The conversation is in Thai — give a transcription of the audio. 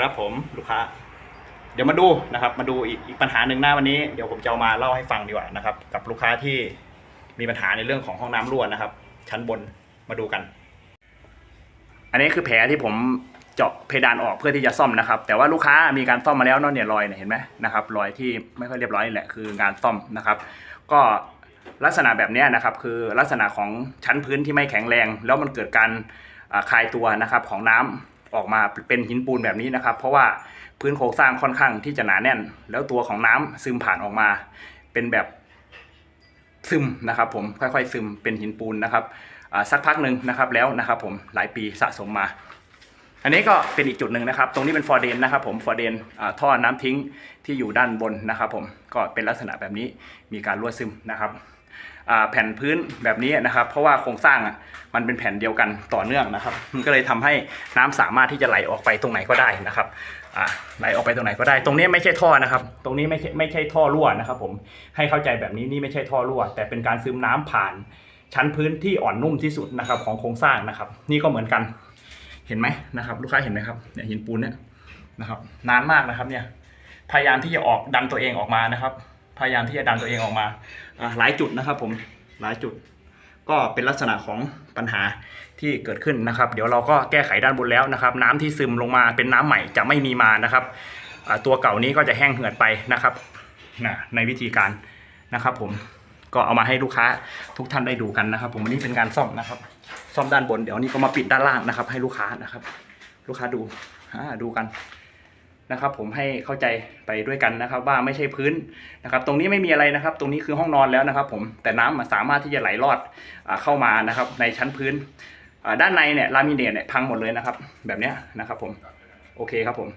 ครับผมลูกค้า เดี๋ยวมาดูนะครับ มาดูอีกอีกปัญหาหนึ่งหน้าวันนี้เดี๋ยวผมจะเอามาเล่าให้ฟังดีกว่านะครับ กับลูกค้าที่มีปัญหาในเรื่องของห้องน้ำรั่วนะครับ ชั้นบนมาดูกัน อันนี้คือแผลที่ผมเจาะเพดานออกเพื่อที่จะซ่อมนะครับ แต่ว่าลูกค้ามีการซ่อมมาแล้วเนาะเนี่ยรอยเนี่ยเห็นไหมนะครับรอยที่ไม่ค่อยเรียบร้อยนี่แหละคืองานซ่อมนะครับ ก็ลักษณะแบบนี้นะครับคือลักษณะของชั้นพื้นที่ไม่แข็งแรง แล้วมันเกิดการคลายตัวนะครับของน้ำ ออกมาเป็นหินปูนแบบนี้นะครับ เพราะว่าพื้นโครงสร้างค่อนข้างที่จะหนาแน่น แล้วตัวของน้ำซึมผ่านออกมา เป็นแบบซึมนะครับ ผมค่อยๆซึมเป็นหินปูนนะครับสักพักหนึ่งนะครับแล้วนะครับ ผมหลายปีสะสมมา อันนี้ก็เป็นอีกจุดหนึ่งนะครับ ตรงนี้เป็นฟอร์เดนนะครับ ผมฟอร์เดนท่อน้ำทิ้งที่อยู่ด้านบนนะครับ ผมก็เป็นลักษณะแบบนี้มีการรั่วซึมนะครับ แผ่นพื้นแบบนี้นะครับ เพราะว่าโครงสร้างอะมันเป็นแผ่นเดียวกันต่อเนื่องนะครับ มันก็เลยทำให้น้ำสามารถที่จะไหลออกไปตรงไหนก็ได้นะครับไหลออกไปตรงไหนก็ได้ ตรงนี้ไม่ใช่ท่อนะครับ ตรงนี้ไม่ใช่ไม่ใช่ท่อรั่วนะครับ ผมให้เข้าใจแบบนี้นี่ไม่ใช่ท่อรั่ว แต่เป็นการซึมน้ำผ่านชั้นพื้นที่อ่อนนุ่มที่สุดนะครับ ของโครงสร้างนะครับ นี่ก็เหมือนกันเห็นไหมนะครับ ลูกค้าเห็นไหมครับเนี่ยหินปูนเนี่ยนะครับนานมากนะครับเนี่ยพยายามที่จะออกดันตัวเองออกมานะครับ พยายามที่จะดันตัวเองออกมาหลายจุดนะครับผมหลายจุด ก็เป็นลักษณะของปัญหาที่เกิดขึ้นนะครับ เดี๋ยวเราก็แก้ไขด้านบนแล้วนะครับ น้ำที่ซึมลงมาเป็นน้ำใหม่จะไม่มีมานะครับตัวเก่านี้ก็จะแห้งเหือดไปนะครับนะในวิธีการนะครับ ผมก็เอามาให้ลูกค้าทุกท่านได้ดูกันนะครับ ผมวันนี้เป็นการซ่อมนะครับ ซ่อมด้านบนเดี๋ยวนี้ก็มาปิดด้านล่างนะครับ ให้ลูกค้านะครับ ลูกค้าดูดูกัน นะครับ ผมให้เข้าใจไปด้วยกันนะครับ ว่าไม่ใช่พื้นนะครับ ตรงนี้ไม่มีอะไรนะครับ ตรงนี้คือห้องนอนแล้วนะครับ ผมแต่น้ำสามารถที่จะไหลรอดเข้ามานะครับ ในชั้นพื้นด้านในเนี่ยลามิเนตเนี่ยพังหมดเลยนะครับ แบบนี้นะครับ ผมโอเคครับผม